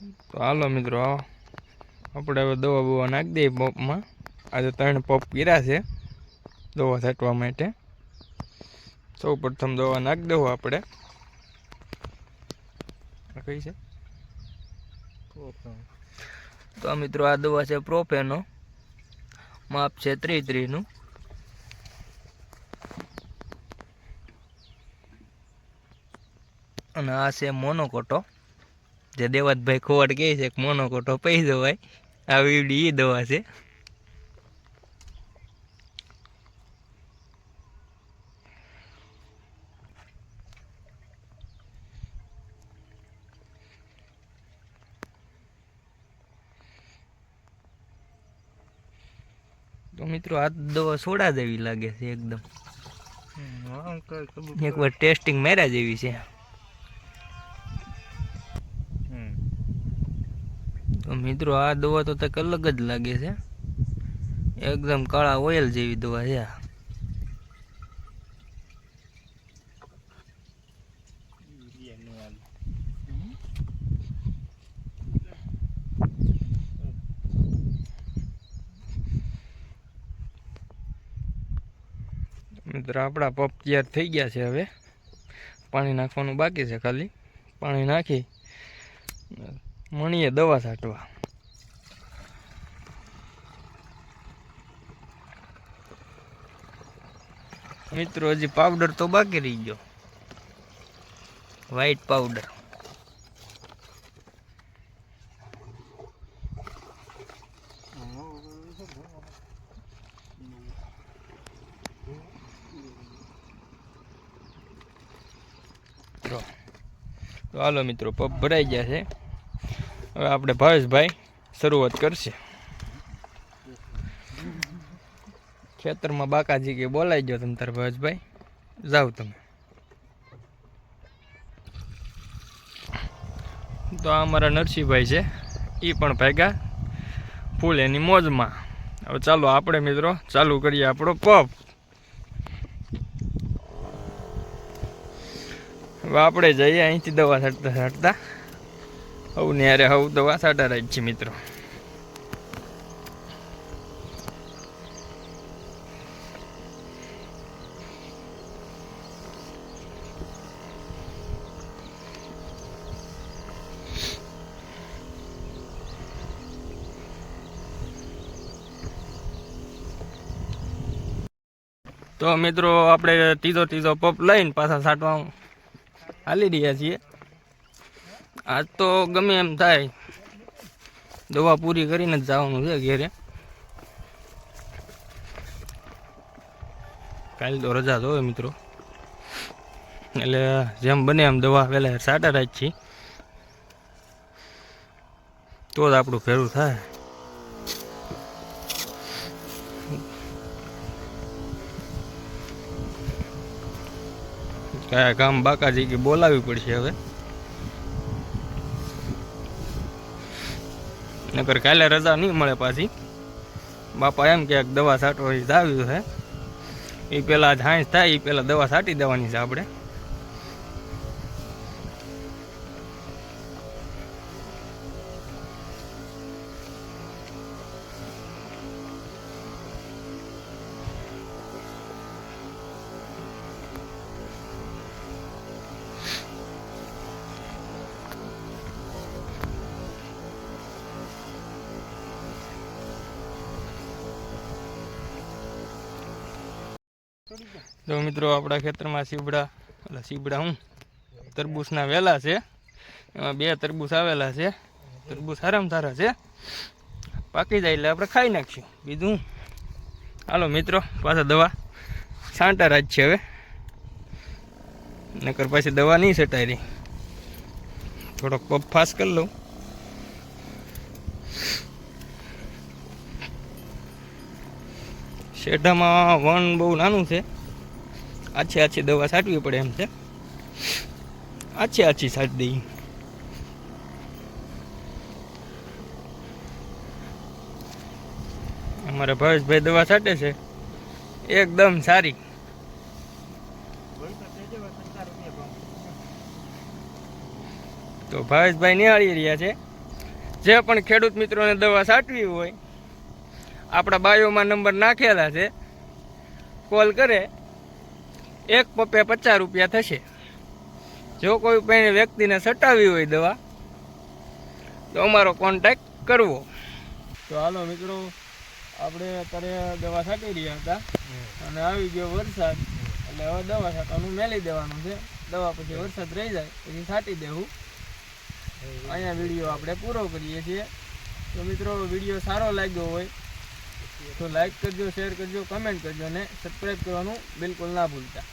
તો હાલો મિત્રો આવો. આપણે હવે દવા બવા નાખી દઈએ પંપમાં. આજે ત્રણ પંપ કર્યા છે દવા છાંટવા માટે. સૌ પ્રથમ દવા નાખી દઉં આપણે. આ કઈ છે? તો આ મિત્રો આ દવા છે પ્રોફેનો માપ છે ત્રી ત્રીનું અને આ છે મોનોકોટો. જે દેવાતભાઈ ખોવાડ કહે છે કે મોનોકોટો પૈ જવાય આ વીડી એ દવા છે. તો મિત્રો આ દવા સોડા જેવી લાગે છે એકદમ. એકવાર ટેસ્ટિંગ મેરા જેવી છે. મિત્રો, આ દવા તો તક અલગ જ લાગે છે. એકદમ કાળા ઓઇલ જેવી દવા છે. મિત્રો, આપણા પપ તૈયાર થઈ ગયા છે હવે. પાણી નાખવાનું બાકી છે ખાલી. પાણી નાખી. મણીએ દવા છાંટવા. મિત્રો, હજી પાવડર તો બાકી રહી ગયો. વ્હાઈટ પાવડર તો હાલો મિત્રો, પગ ભરાઈ ગયા છે. હવે આપણે ભાવેશભાઈ શરૂઆત કરશે. ખેતરમાં બાકાજી કે બોલાઈ ગયો તમે તાર ભાવેશભાઈ? જાઓ તમે. તો આ અમારા નરસિંહભાઈ છે. એ પણ ભેગા ફૂલ એની મોજમાં. હવે ચાલો આપણે મિત્રો, ચાલુ કરીએ આપણો પપ. હવે આપણે જઈએ અહીંથી દવા છાંટતા છાંટતા. હવ ન્યારે હવ દવા સાટા રહી છે મિત્રો. તો મિત્રો, આપણે ત્રીજો ત્રીજો પપ લઈને પાછા સાટવા હાલી રહ્યા છીએ. આજ તો ગમે એમ થાય. દવા પૂરી કરીને જ જવાનું છે ઘેરે. કાલે તો રજા જ હોય મિત્રો. એટલે જેમ બને એમ દવા વહેલા સાટા રાખ છીએ તો જ આપણું ફેરું થાય. કયા કામ બાકાજી કે બોલાવવી પડશે હવે. નકર કાલે રજા નહીં મળે પાછી. બાપા એમ કે દવા છાંટવા આવ્યું છે. એ પેલા હાંસ થાય એ પહેલાં દવા છાંટી દેવાની છે આપણે. તો મિત્રો, આપણા ખેતરમાં સીબડા એટલે સીબડા હું? તરબૂચના વેલા છે. એમાં બે તરબૂચ આવેલા છે. તરબૂચ સારામાં સારા છે. પાકી જાય એટલે આપણે ખાઈ નાખીશું. બીજું. હાલો મિત્રો, પાછા દવા છાંટા રાજ છે હવે. નકર પાછી દવા નહીં છટાઈ રહી થોડોક પગ ફાસ કરી લઉં. શેઢામાં વન બહુ નાનું છે. આછી આછી દવા છાંટવી પડે એમ છે. આછી આછી છાંટી દઈ અમારા ભાવેશભાઈ દવા છાંટે છે. એકદમ સારી. તો ભાવેશભાઈ નિહાળી રહ્યા છે. જે પણ ખેડૂત મિત્રોને દવા છાંટવી હોય આપણા બાયોમાં નંબર નાખેલા છે. કોલ કરે. એક પપ્પે પચાસ રૂપિયા થશે. જો કોઈ પણ વ્યક્તિને સટાવી હોય દવા તો અમારો કોન્ટેક્ટ કરવો. તો હાલો મિત્રો આપણે અત્યારે દવા છાંટી રહ્યા હતા. અને આવી ગયો વરસાદ. એટલે હવે દવા છાંટવાનું મેલી દેવાનું છે. દવા પછી વરસાદ રહી જાય પછી છાંટી દેવું. અહીંયા વીડિયો આપણે પૂરો કરીએ છીએ. તો મિત્રો વીડિયો સારો લાગ્યો હોય તો લાઈક કરજો શેર કરજો કમેન્ટ કરજો અને સબસ્ક્રાઈબ કરવાનું બિલકુલ ના ભૂલતા.